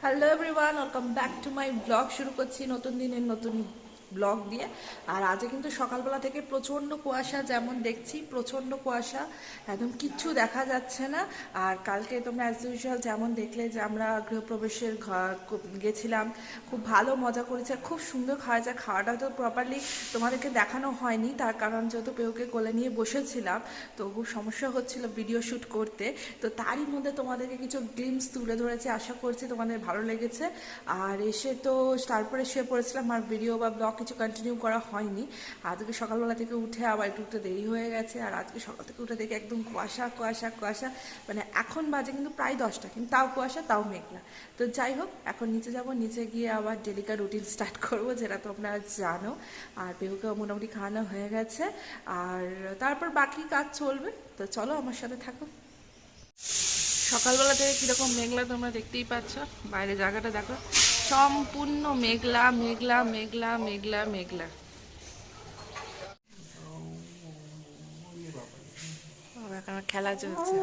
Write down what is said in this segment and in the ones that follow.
Hello everyone welcome back to my blog শুরু করছি নতুন দিনের নতুন ব্লগ দিয়ে। আর আজকে কিন্তু সকালবেলা থেকে প্রচণ্ড কুয়াশা যেমন দেখছি, প্রচণ্ড কুয়াশা, একদম কিচ্ছু দেখা যাচ্ছে না। আর কালকে তোমরা অ্যাজ ইউজুয়াল যেমন দেখলে যে আমরা গৃহপ্রবেশের গেছিলাম, খুব ভালো মজা করেছে খুব সুন্দর খাওয়া যায়। খাওয়াটা তো প্রপারলি তোমাদেরকে দেখানো হয়নি, তার কারণ যেহেতু পেউকে কোলে নিয়ে বসেছিলাম, তো খুব সমস্যা হচ্ছিল ভিডিও শ্যুট করতে। তো তারই মধ্যে তোমাদেরকে কিছু গ্লিমস তুলে ধরেছি, আশা করছি তোমাদের ভালো লেগেছে। আর এসে তো, তারপরে শুয়ে পড়েছিলাম আর ভিডিও বা ব্লগ কিছু কন্টিনিউ করা হয়নি। আজকে সকালবেলা থেকে উঠে আবার একটু একটু দেরি হয়ে গেছে আর আজকে সকাল থেকে উঠে দেখে একদম কুয়াশা কুয়াশা কুয়াশা। মানে এখন বাজে কিন্তু প্রায় দশটা, কিন্তু তাও কুয়াশা, তাও মেঘলা। তো যাই হোক, এখন নিচে যাব, নিচে গিয়ে আবার ডেলিকা রুটিন স্টার্ট করব, যেটা তোমরা জানো। আর বেহুকে মোটামুটি খাওয়ানো হয়ে গেছে। আর তারপর বাকি কাজ চলবে। তো চলো আমার সাথে থাকো। সকালবেলা থেকে কীরকম মেঘলা তোমরা দেখতেই পাচ্ছ। বাইরে জায়গাটা দেখো। সম্পূর্ণ মেঘলা মেঘলা মেঘলা মেঘলা মেঘলা। এখন খেলা চলছে।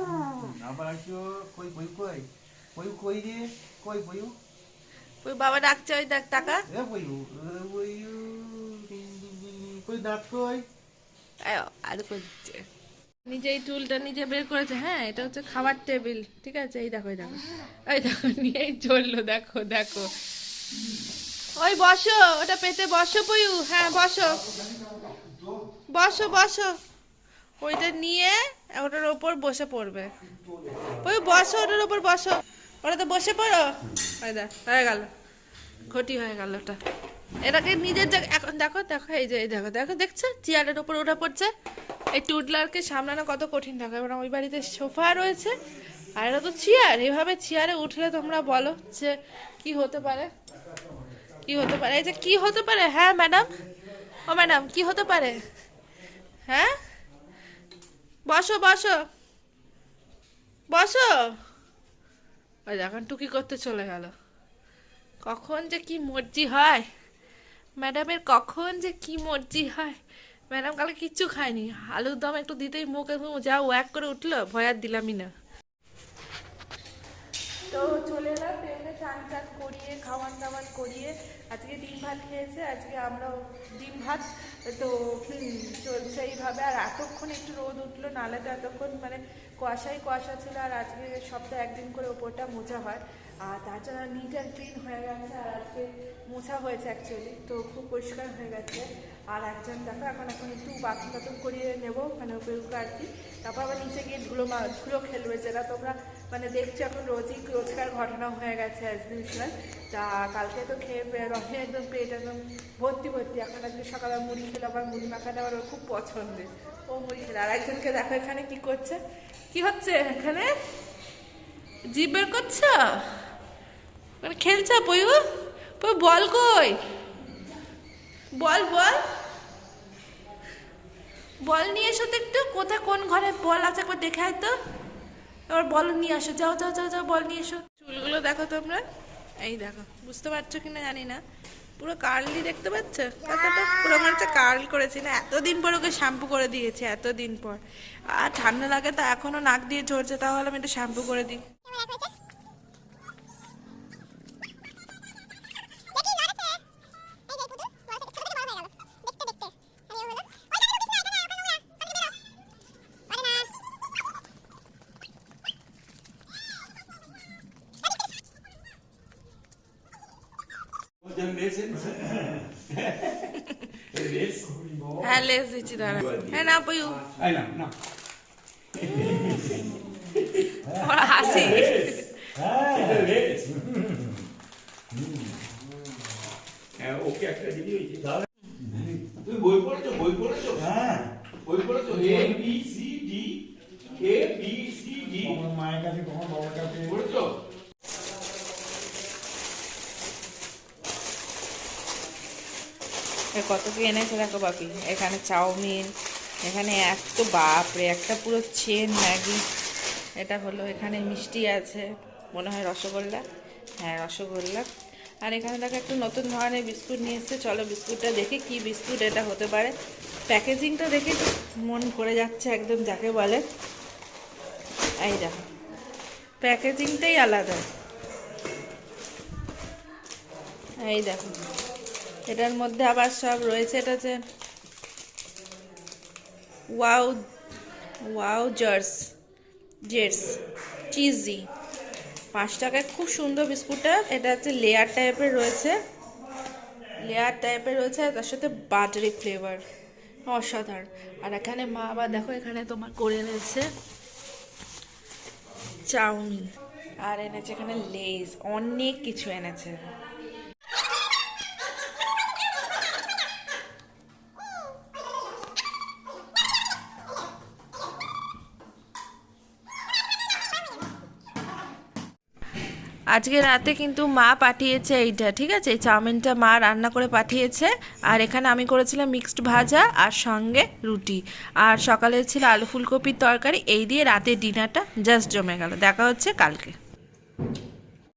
ওই বাবা ডাকছে ওই দেখ টাকা। আর করছে নিজে এই টুলটা নিজে বের করেছে হ্যাঁ এটা হচ্ছে খাবার টেবিল ঠিক আছে? এই দেখো এই দেখো। এই দেখো নিয়েই চলল দেখো দেখো। ওই বসো, ওটা পেতে বসো পয়ু। হ্যাঁ বসো। বসো বসো। ওইটা নিয়ে ওটার ওপর বসে পড়বে। ওই বসো, ওটার ওপর বসো। ওটাতে বসে পড়ো। হয়ে গেল। ঘটি হয়ে গেল ওটা। এটাকে নিজের জায়গা এখন দেখো দেখো, এই যে, এই দেখো দেখো, দেখছ? চেয়ারের ওপর ওঠা পড়ছে। এই টুডলারকে সামলানো কত কঠিন। দেখো, এবার ওই বাড়িতে সোফা রয়েছে। আর এটা তো চেয়ার। এইভাবে চেয়ারে উঠলে তোমরা বলো যে কি হতে পারে। কি হতে পারে? এই যে কি হতে পারে? হ্যাঁ ম্যাডাম ও ম্যাডাম কি হতে পারে? হ্যাঁ? বসো বসো। বসো। ওই এখন টুকি করতে চলে গেল। কখন যে কি মর্জি হয়। ম্যাডামের কখন যে কি মর্জি হয়। ম্যাডাম কালকে কিচ্ছু খায়নি। আলুর দম একটু দিতেই মুখ যা ওয়াক করে উঠল, ভয় আর দিলামই না। তো চলে এলাম চান টান করিয়ে খাওয়ান দাওয়ান করিয়ে আজকে ডিম ভাত খেয়েছে, আজকে আমরা ডিম ভাত। তো চলছে এইভাবে। আর এতক্ষণ একটু রোদ উঠল, নালে তো এতক্ষণ মানে কুয়াশাই কুয়াশা ছিল, আর আজকে সপ্তাহে একদিন করে ওপরটা মোছা হয়। আর তাছাড়া নিট অ্যান্ড ক্লিন হয়ে গেছে, আর আজকে মোছা হয়েছে অ্যাকচুয়ালি তো খুব পরিষ্কার হয়ে গেছে। আর একজন দেখো, এখন এখন একটু বাথরুম টাথরুম করিয়ে নেব মানে উপরকে আর কি। তারপর আবার নিচে গিয়ে ধুলো ধুলো খেলবে, যেটা তোমরা মানে দেখছ এখন রোজই, রোজকার ঘটনা হয়ে গেছে অ্যাজ ইউজুয়াল তা কালকে তো খেয়ে রহে একদম পেট একদম ভর্তি ভর্তি। এখন আজকে সকালে মুড়ি খেলে, আবার মুড়ি মাখাটা আবার ওর খুব পছন্দের। ও মুড়ি খেলে। আর একজনকে দেখো এখানে কি করছে। কি হচ্ছে এখানে? জিভ বের করছ? মানে খেলছ পয়ু বল কই? বল বল। বল নিয়ে এসো তো একটু। কোথায় কোন ঘরে বল আছে একবার দেখে তো। এবার বল নিয়ে আসো। যাও যাও যাও যাও, বল নিয়ে এসো। চুলগুলো দেখো তোমরা। এই দেখো, বুঝতে পারছ কিনা জানি না। পুরো কার্লি দেখতে পাচ্ছ? কতটা পুরো মনে হচ্ছে কার্ল করেছি না। এতদিন পর ওকে শ্যাম্পু করে দিয়েছে, এতদিন পর। আর ঠান্ডা লাগে তো এখনও নাক দিয়ে ঝরছে, তাহলে আমি একটু শ্যাম্পু করে দিই। Res. হ্যাঁ লেস দিচ্ছি দাঁড়া হ্যাঁ না Aynen. No. ওরা হাসি. হ্যাঁ ওকে একটা দিদি হয়েছে তুমি বই পড়েছো বই পড়েছো হ্যাঁ বই পড়েছো A B C D A B C D আমার মায়ের কাছে কখন বাবার কাছে পড়েছো এ কত কি এনেছে দেখো বাপি? এখানে চাউমিন, এখানে এত বাপরে, একটা পুরো চেন ম্যাগি। এটা হলো এখানে মিষ্টি আছে, মনে হয় রসগোল্লা। হ্যাঁ রসগোল্লা। আর এখানে দেখো একটু নতুন ধরনের বিস্কুট নিয়ে এসছে। চলো বিস্কুটটা দেখি কি বিস্কুট এটা হতে পারে। প্যাকেজিংটা দেখে মন ভরে যাচ্ছে একদম, যাকে বলে। এই দেখো, প্যাকেজিংটাই আলাদা। এই দেখো। এটার মধ্যে আবার সব রয়েছে, এটা যে ওয়াও ওয়াও জার্স জেটস চিজি। পাঁচ টাকায় খুব সুন্দর বিস্কুটটা, এটা হচ্ছে লেয়ার টাইপের রয়েছে। লেয়ার টাইপের রয়েছে, আর তার সাথে বাটারি ফ্লেভার, অসাধারণ। আর এখানে মা আবার দেখো, এখানে তোমার করে এনেছে চাউমিন। আর এনেছে এখানে লেজ অনেক কিছু এনেছে। আজকে রাতে কিন্তু মা পাঠিয়েছে এইটা, ঠিক আছে? এই চাউমিনটা মা রান্না করে পাঠিয়েছে। আর এখানে আমি করেছিলাম মিক্সড ভাজা আর সঙ্গে রুটি। আর সকালে ছিল আলু ফুলকপির তরকারি, এই দিয়ে রাতে ডিনারটা জাস্ট জমে গেল। দেখা হচ্ছে কালকে।